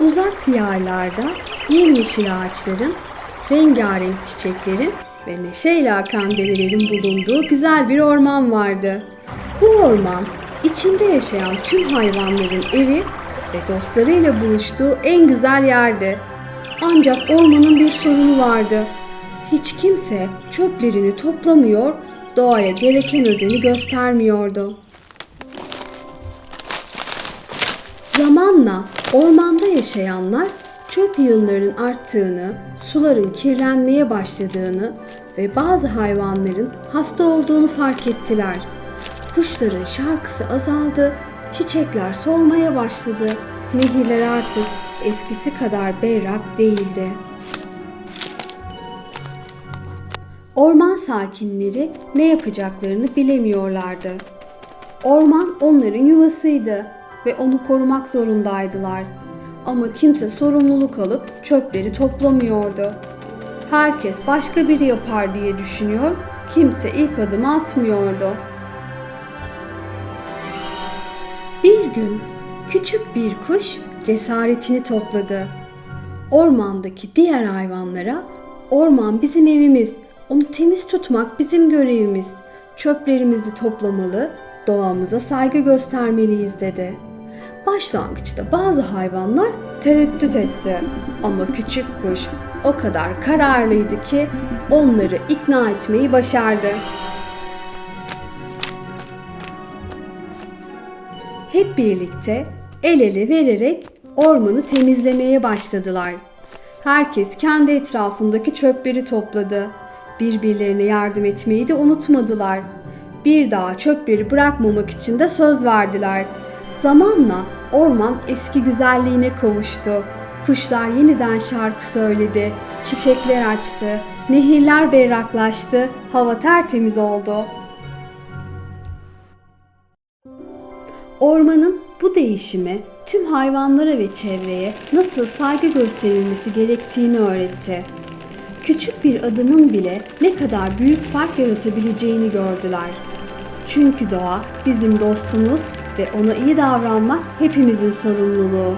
Uzak diyarlarda yemyeşil ağaçların, rengarenk çiçeklerin ve neşeyle akan derelerin bulunduğu güzel bir orman vardı. Bu orman içinde yaşayan tüm hayvanların evi ve dostlarıyla buluştuğu en güzel yerdi. Ancak ormanın bir sorunu vardı. Hiç kimse çöplerini toplamıyor, doğaya gereken özeni göstermiyordu. Zamanla ormanda yaşayanlar çöp yığınlarının arttığını, suların kirlenmeye başladığını ve bazı hayvanların hasta olduğunu fark ettiler. Kuşların şarkısı azaldı, çiçekler solmaya başladı, nehirler artık eskisi kadar berrak değildi. Orman sakinleri ne yapacaklarını bilemiyorlardı. Orman onların yuvasıydı ve onu korumak zorundaydılar. Ama kimse sorumluluk alıp çöpleri toplamıyordu. Herkes başka biri yapar diye düşünüyor, kimse ilk adımı atmıyordu. Bir gün küçük bir kuş cesaretini topladı. Ormandaki diğer hayvanlara orman bizim evimiz, onu temiz tutmak bizim görevimiz. Çöplerimizi toplamalı, doğamıza saygı göstermeliyiz dedi. Başlangıçta bazı hayvanlar tereddüt etti ama küçük kuş o kadar kararlıydı ki onları ikna etmeyi başardı. Hep birlikte el ele vererek ormanı temizlemeye başladılar. Herkes kendi etrafındaki çöpleri topladı. Birbirlerine yardım etmeyi de unutmadılar. Bir daha çöpleri bırakmamak için de söz verdiler. Zamanla orman eski güzelliğine kavuştu. Kuşlar yeniden şarkı söyledi, çiçekler açtı, nehirler berraklaştı, hava tertemiz oldu. Ormanın bu değişimi tüm hayvanlara ve çevreye nasıl saygı gösterilmesi gerektiğini öğretti. Küçük bir adımın bile ne kadar büyük fark yaratabileceğini gördüler. Çünkü doğa bizim dostumuz ve ona iyi davranmak hepimizin sorumluluğu.